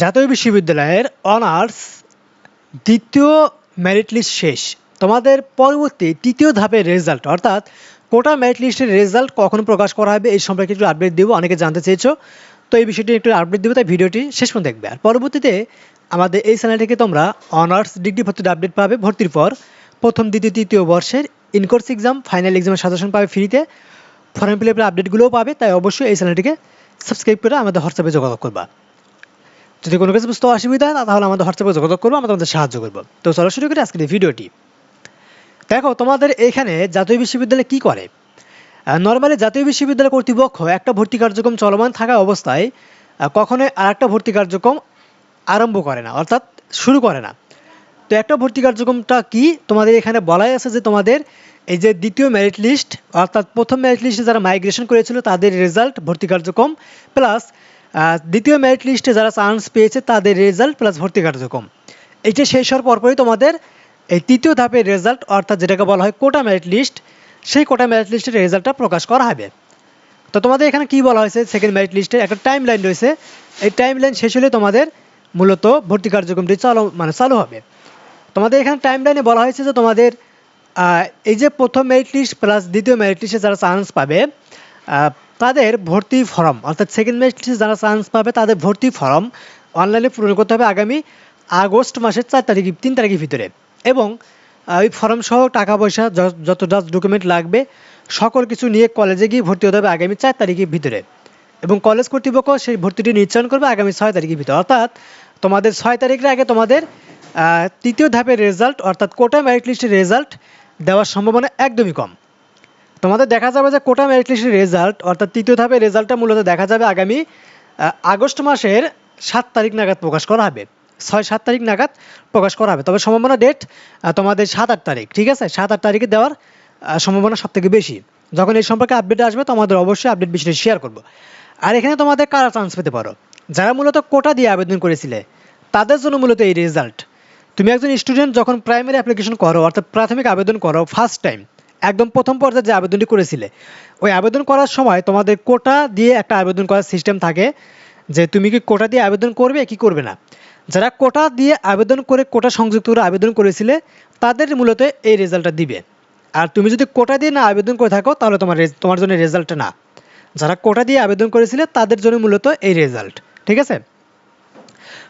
জাতীয় বিশ্ববিদ্যালয়ের অনার্স দ্বিতীয় মেরিট লিস্ট শেষ। তোমাদের পরবর্তী তৃতীয় ধাপের রেজাল্ট অর্থাৎ কোটা মেরিট লিস্টের রেজাল্ট কখন প্রকাশ করা হবে এই সম্পর্কে একটু আপডেট দিব, অনেকে জানতে চেয়েছো। তো এই বিষয়টি একটু আপডেট দিব, তাই ভিডিওটি শেষ পর্যন্ত দেখবে। আর পরবর্তীতে আমাদের এই চ্যানেল থেকে তোমরা অনার্স ডিগ্রি ভর্তির আপডেট পাবে। ভর্তির পর প্রথম, দ্বিতীয়, তৃতীয় বর্ষের ইনকোর্স এক্সাম ফাইনাল এক্সামের সাজেশন পাবে ফ্রিতে ফর্ম ফিল আপডেটগুলোও পাবে, তাই অবশ্যই এই চ্যানেলটিকে সাবস্ক্রাইব করে আমাদের হোয়াটসঅ্যাপে যোগাযোগ করবা। যদি কোনো কিছু বুঝতে অসুবিধা হয় তাহলে আমাদের হোয়াটসঅ্যাপে যোগাযোগ করব, আমরা তোমাদের সাহায্য করব। তো চলো শুরু করি আজকের ভিডিওটি। দেখো, তোমাদের এখানে জাতীয় বিশ্ববিদ্যালয় কি করে? নর্মালি জাতীয় বিশ্ববিদ্যালয় কর্তৃপক্ষ একটা ভর্তি কার্যক্রম চলমান থাকা অবস্থায় কখনোই আর একটা ভর্তি কার্যক্রম আরম্ভ করে না, অর্থাৎ শুরু করে না। তো একটা ভর্তি কার্যক্রমটা কি? তোমাদের এখানে বলাই আছে যে তোমাদের এই যে দ্বিতীয় মেরিট লিস্ট অর্থাৎ প্রথম মেরিট লিস্টে যারা মাইগ্রেশন করেছিল, তাদের রেজাল্ট ভর্তি কার্যক্রম প্লাস দ্বিতীয় মেরিট লিস্টে যারা চান্স পেয়েছে, তাদের রেজাল্ট প্লাস ভর্তি কার্যক্রম। এইটা শেষ হওয়ার পরপরই তোমাদের এই তৃতীয় ধাপের রেজাল্ট অর্থাৎ যেটাকে বলা হয় কোটা মেরিট লিস্ট সেই কোটা মেরিট লিস্টের রেজাল্টটা প্রকাশ করা হবে। তো তোমাদের এখানে কি বলা হয়েছে সেকেন্ড মেরিট লিস্টে একটা টাইম লাইন রয়েছে। এই টাইম লাইন শেষ হলে তোমাদের মূলত ভর্তি কার্যক্রমটি চালু মানে চালু হবে। তোমাদের এখানে টাইম লাইনে বলা হয়েছে যে তোমাদের এই যে প্রথম মেরিট লিস্ট প্লাস দ্বিতীয় মেরিট লিস্টে যারা চান্স পাবে তাদের ভর্তি ফর্ম, অর্থাৎ সেকেন্ড মেরিট লিস্টে যারা চান্স পাবে তাদের ভর্তি ফর্ম অনলাইনে পূরণ করতে হবে আগামী আগস্ট মাসের চার তারিখ, তিন তারিখের ভিতরে। এবং ওই ফর্ম সহ টাকা পয়সা যত যা ডকুমেন্ট লাগবে, সকল কিছু নিয়ে কলেজে গিয়ে ভর্তি হতে হবে আগামী চার তারিখের ভিতরে। এবং কলেজ কর্তৃপক্ষ সেই ভর্তিটি নিশ্চয়ন করবে আগামী ছয় তারিখের ভিতরে। অর্থাৎ তোমাদের ছয় তারিখের আগে তোমাদের তৃতীয় ধাপের রেজাল্ট অর্থাৎ কোটা মেরিট লিস্টের রেজাল্ট দেওয়ার সম্ভাবনা একদমই কম। তোমাদের দেখা যাবে যে কোটা মেরিট লিস্টের রেজাল্ট, অর্থাৎ তৃতীয় ধাপের রেজাল্টটা মূলত দেখা যাবে আগামী আগস্ট মাসের সাত তারিখ নাগাদ প্রকাশ করা হবে। ছয়, সাত তারিখ নাগাদ প্রকাশ করা হবে। তবে সম্ভাবনা ডেট তোমাদের সাত, আট তারিখ, ঠিক আছে? সাত, আট তারিখে দেওয়ার সম্ভাবনা সব থেকে বেশি। যখন এই সম্পর্কে আপডেট আসবে, তোমাদের অবশ্যই আপডেট বিষয়টা শেয়ার করব। আর এখানে তোমাদের কারা চান্স পেতে পারো? যারা মূলত কোটা দিয়ে আবেদন করেছিলে, তাদের জন্য মূলত এই রেজাল্ট তুমি একজন স্টুডেন্ট যখন প্রাইমারি অ্যাপ্লিকেশন করো, অর্থাৎ প্রাথমিক আবেদন করো ফার্স্ট টাইম একদম প্রথম পর্যায়ে যে আবেদনটি করেছিলে, ওই আবেদন করার সময় তোমাদের কোটা দিয়ে একটা আবেদন করার সিস্টেম থাকে যে তুমি কি কোটা দিয়ে আবেদন করবে কি করবে না। যারা কোটা দিয়ে আবেদন করে কোটা সংযুক্ত করে আবেদন করেছিলে, তাদের মূলত এই রেজাল্টটা দিবে। আর তুমি যদি কোটা দিয়ে না আবেদন করে থাকো, তাহলে তোমার তোমার জন্য রেজাল্টটা না। যারা কোটা দিয়ে আবেদন করেছিলে, তাদের জন্য মূলত এই রেজাল্ট, ঠিক আছে?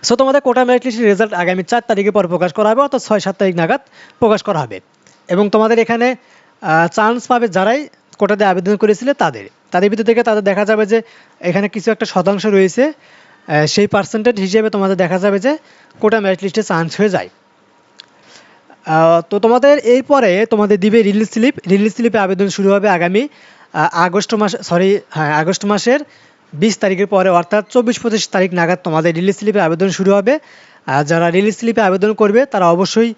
সো তোমাদের কোটা মেরিট লিস্টের রেজাল্ট আগামী চার তারিখে পর প্রকাশ করা হবে, অর্থাৎ ছয়, সাত তারিখ নাগাদ প্রকাশ করা হবে। এবং তোমাদের এখানে চান্স পাবে যারাই কোটাতে আবেদন করেছিলে তাদের। তাদের ভিতর থেকে তাদের দেখা যাবে যে এখানে কিছু একটা শতাংশ রয়েছে সেই পার্সেন্টেজ হিসেবে তোমাদের দেখা যাবে যে কোটা মেরিট লিস্টে চান্স হয়ে যায়। তো তোমাদের এরপরে তোমাদের দিবে রিলিজ স্লিপ রিলিজ স্লিপে আবেদন শুরু হবে আগামী আগস্ট মাস সরি হ্যাঁ আগস্ট মাসের বিশ তারিখের পরে, অর্থাৎ চব্বিশ পঁচিশ তারিখ নাগাদ তোমাদের রিলিজ স্লিপে আবেদন শুরু হবে। আর যারা রিলিজ স্লিপে আবেদন করবে, তারা অবশ্যই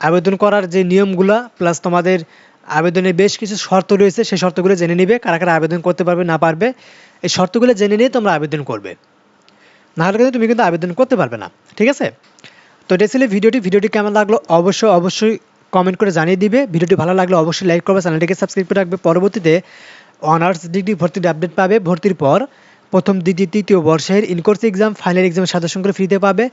আবেদন করার যে নিয়মগুলো প্লাস তোমাদের আবেদনে বেশ কিছু শর্ত রয়েছে, সেই শর্তগুলো জেনে নিবে, কারা কারা আবেদন করতে পারবে, না পারবে। এই শর্তগুলো জেনে নিয়ে তোমরা আবেদন করবে। নাহলে কিন্তু তুমি কিন্তু আবেদন করতে পারবে না, ঠিক আছে? তো এটা ছিল ভিডিওটি। ভিডিওটি কেমন লাগল অবশ্যই অবশ্যই কমেন্ট করে জানিয়ে দিবে। ভিডিওটি ভালো লাগলে অবশ্যই লাইক করবে, চ্যানেলটিকে সাবস্ক্রাইব করে রাখবে। পরবর্তীতে অনার্স ডিগ্রি ভর্তির আপডেট পাবে। ভর্তির পর প্রথম, দ্বিতীয়, তৃতীয় বর্ষের ইনকোর্স এক্সাম ফাইনাল এক্সামের সাজেশন করে ফ্রিতে পাবে।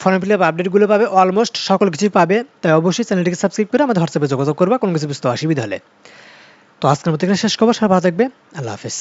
ফর্ম ফিল আপ আপডেটগুলো পাবে অলমোস্ট সকল কিছু পাবে। তাই অবশ্যই চ্যানেলটিকে সাবস্ক্রাইব করে আমাদের হোয়াটসঅ্যাপে যোগাযোগ করবা কোনো কিছু বুঝতে অসুবিধা হলে। তো আজকের মতো এখানে শেষ খবর সবাই ভালো থাকবে, আল্লাহ হাফেজ।